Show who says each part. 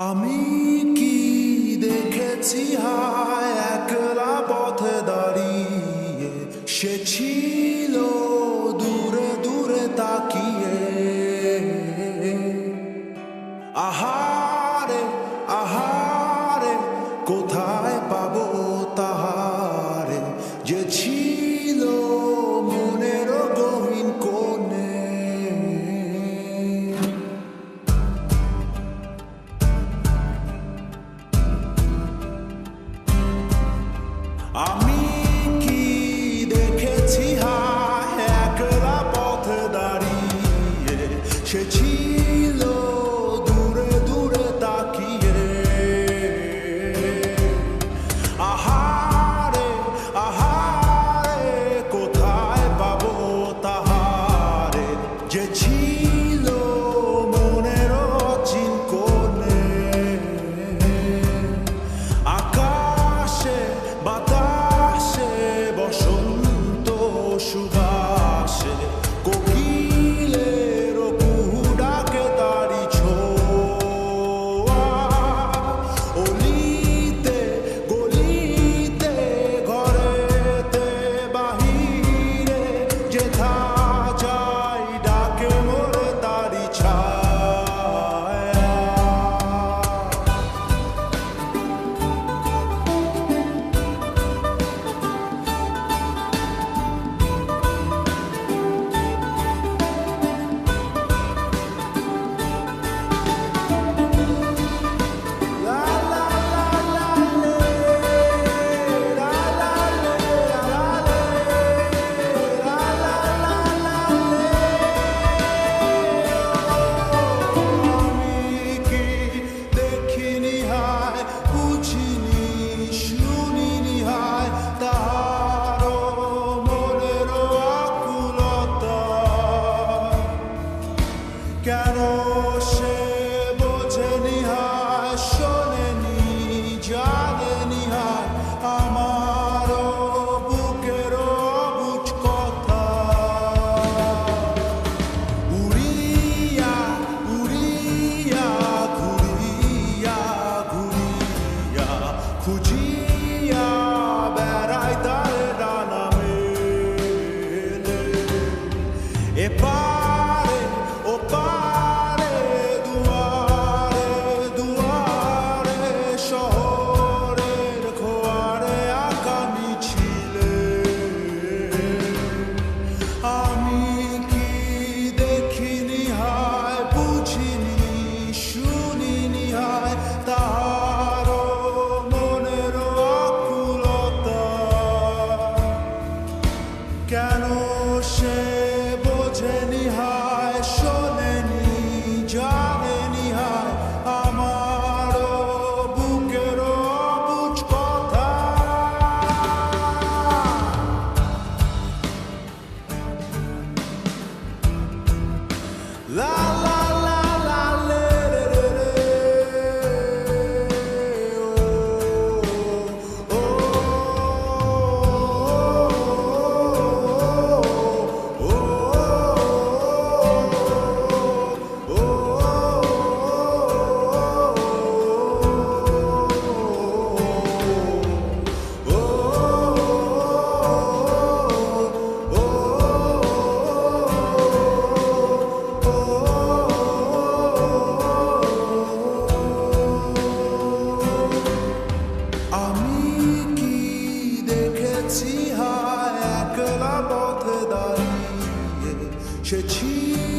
Speaker 1: আমি কি দেখেছি হায় একলা পথে দাঁড়িয়ে? সে ছিল দূরে দূরে তাকিয়ে। আহারে আহারে, কোথায় পাবো I'm সে বোঝেনি হায় শোনেনি জানেনি হায় আমার বুকের বুঝ কথা। লা Tchê.